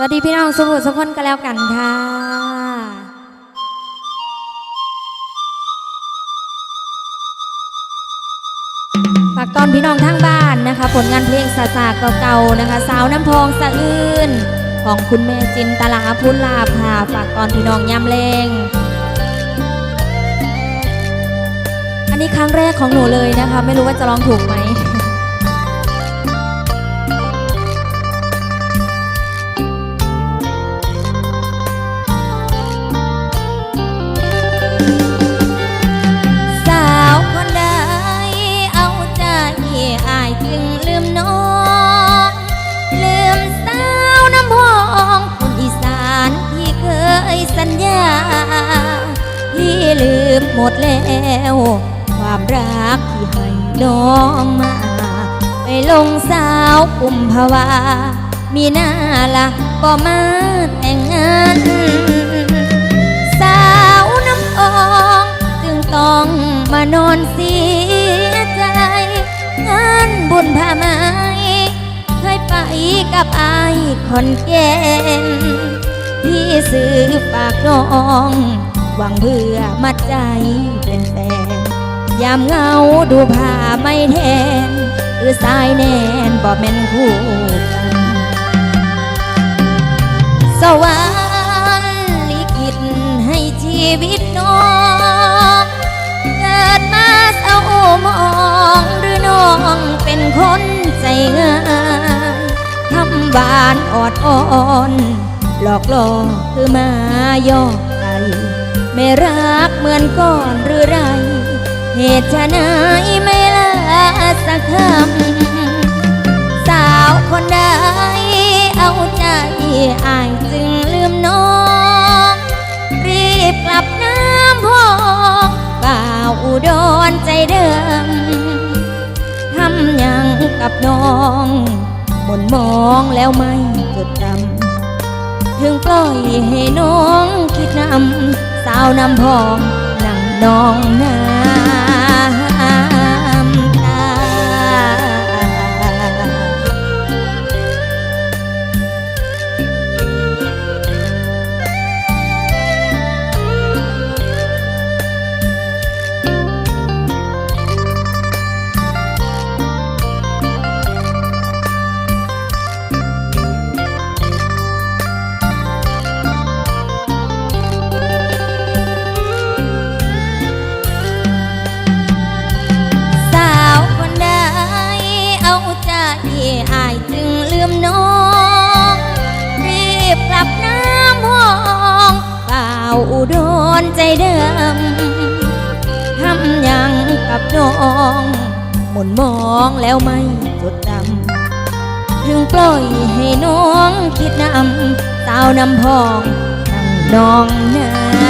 สวัสดีพี่น้องสุภุสุคนกันแล้วกันค่ะ ฝากตอนพี่น้องทางบ้านนะคะ ผลงานเพลงสาสาเก่าๆนะคะ สาวน้ำพองสะอื้นของคุณแม่จินตลาพุนลาภค่ะฝากตอนพี่น้องยำเลงอันนี้ครั้งแรกของหนูเลยนะคะ ไม่รู้ว่าจะร้องถูกไหม ลืมหมดแล้ว ความรักที่ให้น้องมา ไปลงสาวกุมภาวา มีหน้าละก็มาแต่งงานสาวน้ำองจึงต้องมานอนเสียใจงานบุญผ้าไหมเคยไปกับไอายคอนแก่นพี่ซื้อฝากน้อง หวังเพื่อมัดใจเป็นแฟนยามเงาดูผ้าไม่แทน หรือสายแนนบ่แม่นคู่กันสวรรค์ลิขิตให้ชีวิตน้องเกิดมาเศร้ามองหรือน้องเป็นคนใจง่ายทำบานออดอ่อนหลอกล่อคือมายอ ไม่รักเหมือนก่อนหรือไร เหตุไหนไม่ละสักคำสาวคนใดเอาใจอายจึงลืมน้อง รีบกลับน้ำพองบ่าวอุดรใจเดิมทำยังกับน้องมนมองแล้วไม่จดจำถึงปล่อยให้น้องคิดนำ สาวน้ำพองนั่งนองน้ำ เปล่าอุดรใจเดิมทำยังกับน้องหมุนมองแล้วไม่จดจำถึงปล่อยให้น้องคิดนำสาวนำพองนั่งนองนา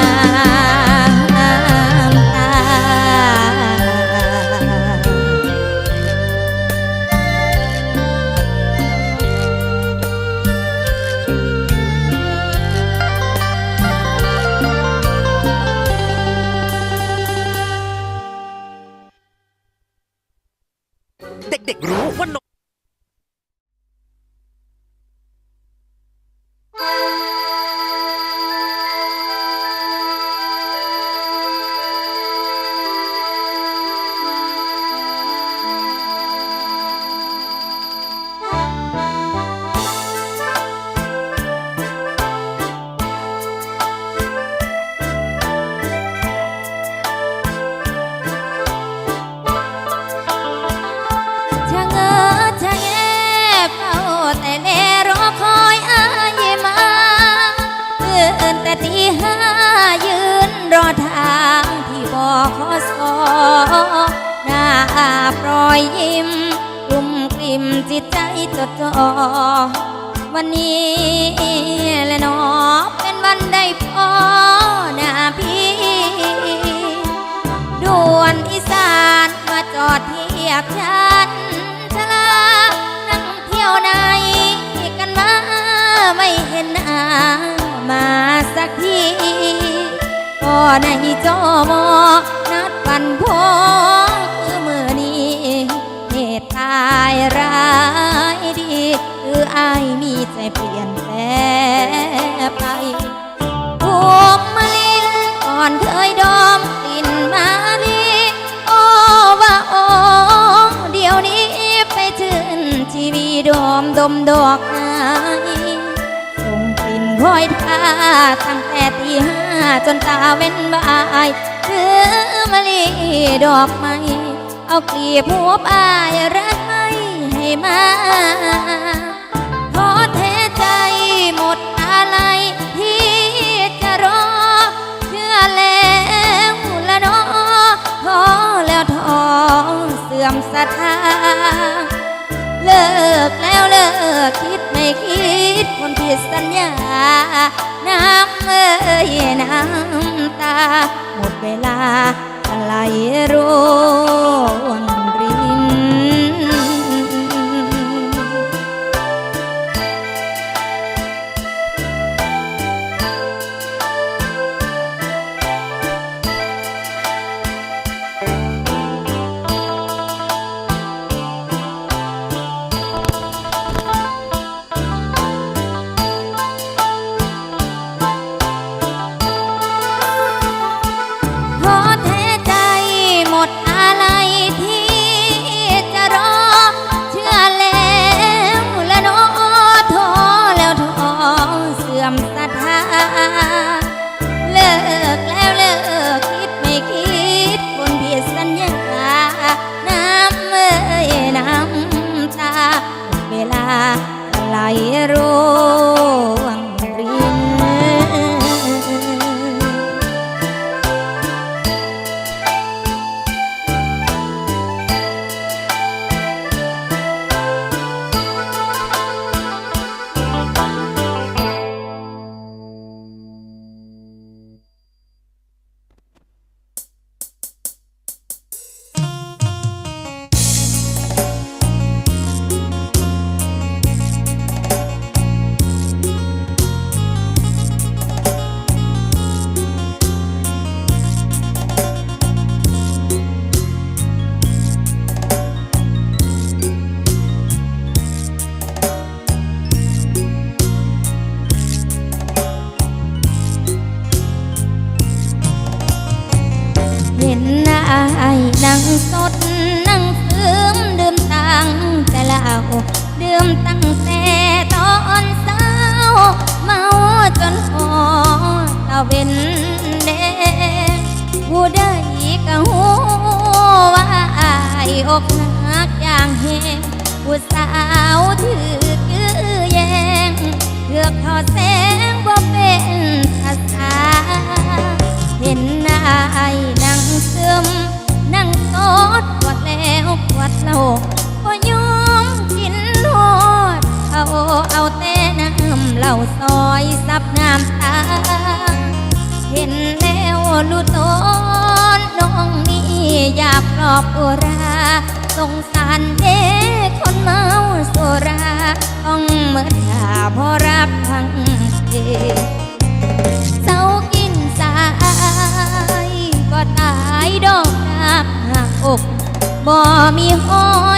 อยยิ้มกลุ่มกลิ่มจิตใจจดจ่อวันนี้และนอเป็นวันได้พอหน้าพี่ดวนอีสานมาจอดเทียบฉันชลานั่งเที่ยวไหนกันมาไม่เห็นหน้ามาสักทีก็ในจอมอนัดปันพอคือ ใจเปลี่ยนแปลไปภูมิลินก่อนเคยดมกลิ่นมาลีโอ้ว่าโอ้เดี๋ยวนี้ไปถึงชีวีดมดมดอกไม้ส่งกลิ่นคอยท่าตั้งแต่ตีห้าจนตาเว้นบ่ายถือมะลีดอกไม้เอากลีบหัวปลายรักไม่ให้มาท้อแท้ใจหมด ที่จะรอเชื่อแล้วละนอทอแล้วท้อเสื่อมศรัทธาเลิกแล้วเลิกคิดไม่คิดคนผิดสัญญา น้ำเอ้ยน้ำตา หมดเวลาไหลร่วง ศ นาไอ้นั่งสดนั่งซึมดื่มตังแต่เล้าดื่มตั้งแต่ตอนเช้าเมาจนคอตะเวนแดงผู้ใดก็หูว่าอายอกหักอย่างแหงผู้สาวถือกือแยงเลือกทอดแสงบ่เป็นภาษาเห็นหน้าไอ้นั่งซึม ดกวดแล้วกวดเล่าก็ยอมกินหอดเอาเอาแต่น้ำเหล่าซอยซับน้ำตา เห็นแล้วรู้ตนน้องนี่อยากปลอบอุราสงสารเด็กคนเมาสุรา ต้องเมื่อถาพราะรักพังเทเบ่มีหอย